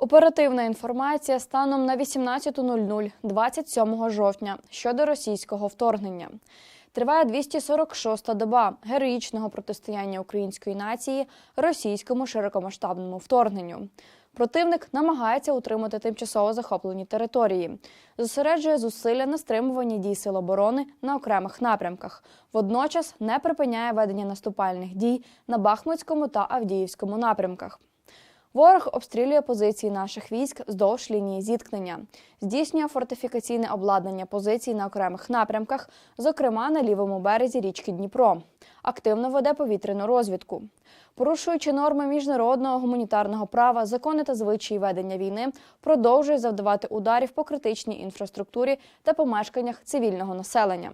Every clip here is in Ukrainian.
Оперативна інформація станом на 18.00 27 жовтня щодо російського вторгнення. Триває 246-та доба героїчного протистояння української нації російському широкомасштабному вторгненню. Противник намагається утримати тимчасово захоплені території, зосереджує зусилля на стримуванні дій сил оборони на окремих напрямках. Водночас не припиняє ведення наступальних дій на Бахмутському та Авдіївському напрямках. Ворог обстрілює позиції наших військ здовж лінії зіткнення, здійснює фортифікаційне обладнання позицій на окремих напрямках, зокрема на лівому березі річки Дніпро. Активно веде повітряну розвідку. Порушуючи норми міжнародного гуманітарного права, закони та звичаї ведення війни, продовжує завдавати ударів по критичній інфраструктурі та помешканнях цивільного населення.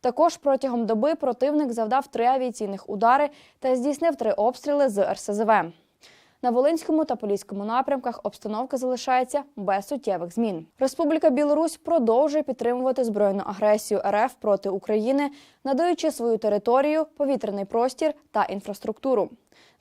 Також протягом доби противник завдав три авіаційних удари та здійснив три обстріли з РСЗВ. На Волинському та Поліському напрямках обстановка залишається без суттєвих змін. Республіка Білорусь продовжує підтримувати збройну агресію РФ проти України, надаючи свою територію, повітряний простір та інфраструктуру.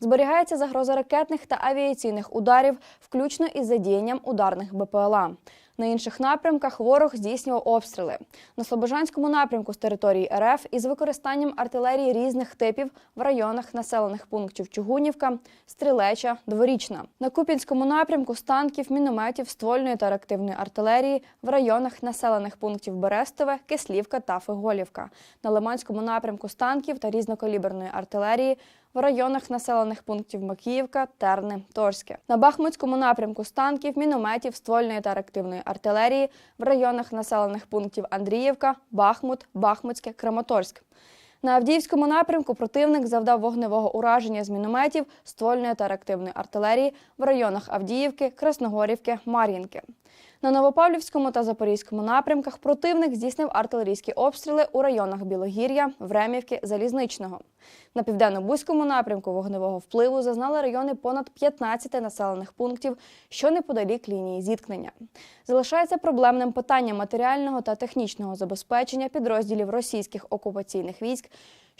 Зберігається загроза ракетних та авіаційних ударів, включно із задіянням ударних БПЛА. На інших напрямках ворог здійснював обстріли. На Слобожанському напрямку з території РФ із використанням артилерії різних типів в районах населених пунктів Чугунівка, Стрілеча, Дворічна. На Купінському напрямку з танків, мінометів, ствольної та реактивної артилерії в районах населених пунктів Берестове, Кислівка та Фиголівка. На Лиманському напрямку з танків та різнокаліберної артилерії в районах населених пунктів Макіївка, Терни, Торське. На Бахмутському напрямку з танків, мінометів, ствольної та реактивної артилерії в районах населених пунктів Андріївка, Бахмут, Бахмутське, Краматорськ. На Авдіївському напрямку противник завдав вогневого ураження з мінометів, ствольної та реактивної артилерії в районах Авдіївки, Красногорівки, Мар'їнки. На Новопавлівському та Запорізькому напрямках противник здійснив артилерійські обстріли у районах Білогір'я, Времівки, Залізничного. На південно-бузькому напрямку вогневого впливу зазнали райони понад 15 населених пунктів, що неподалік лінії зіткнення. Залишається проблемним питання матеріального та технічного забезпечення підрозділів російських окупаційних військ,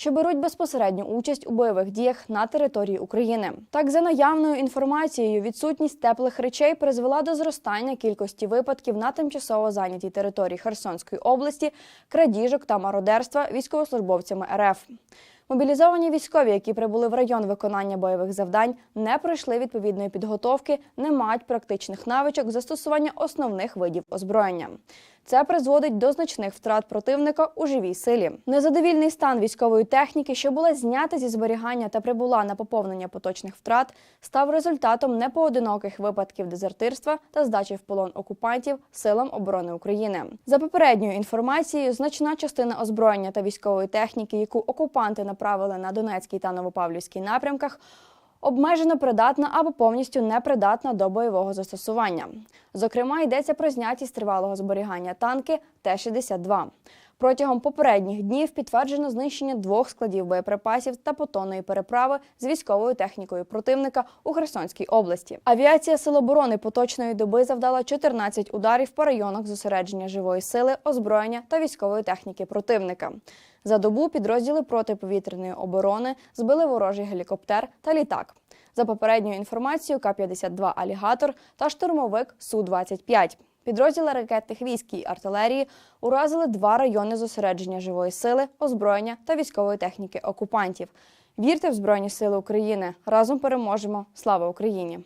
що беруть безпосередню участь у бойових діях на території України. Так, за наявною інформацією, відсутність теплих речей призвела до зростання кількості випадків на тимчасово зайнятій території Херсонської області, крадіжок та мародерства військовослужбовцями РФ. Мобілізовані військові, які прибули в район виконання бойових завдань, не пройшли відповідної підготовки, не мають практичних навичок застосування основних видів озброєння. Це призводить до значних втрат противника у живій силі. Незадовільний стан військової техніки, що була знята зі зберігання та прибула на поповнення поточних втрат, став результатом непоодиноких випадків дезертирства та здачі в полон окупантів силам оборони України. За попередньою інформацією, значна частина озброєння та військової техніки, яку окупанти направили на Донецький та Новопавлівський напрямках, обмежено придатна або повністю непридатна до бойового застосування. Зокрема, йдеться про знятість тривалого зберігання танки Т-62. Протягом попередніх днів підтверджено знищення двох складів боєприпасів та потонної переправи з військовою технікою противника у Херсонській області. Авіація Сил оборони поточної доби завдала 14 ударів по районах зосередження живої сили, озброєння та військової техніки противника. За добу підрозділи протиповітряної оборони збили ворожий гелікоптер та літак. За попередньою інформацією, К-52 «Алігатор» та штурмовик Су-25. Підрозділи ракетних військ і артилерії уразили два райони зосередження живої сили, озброєння та військової техніки окупантів. Вірте в Збройні Сили України! Разом переможемо! Слава Україні!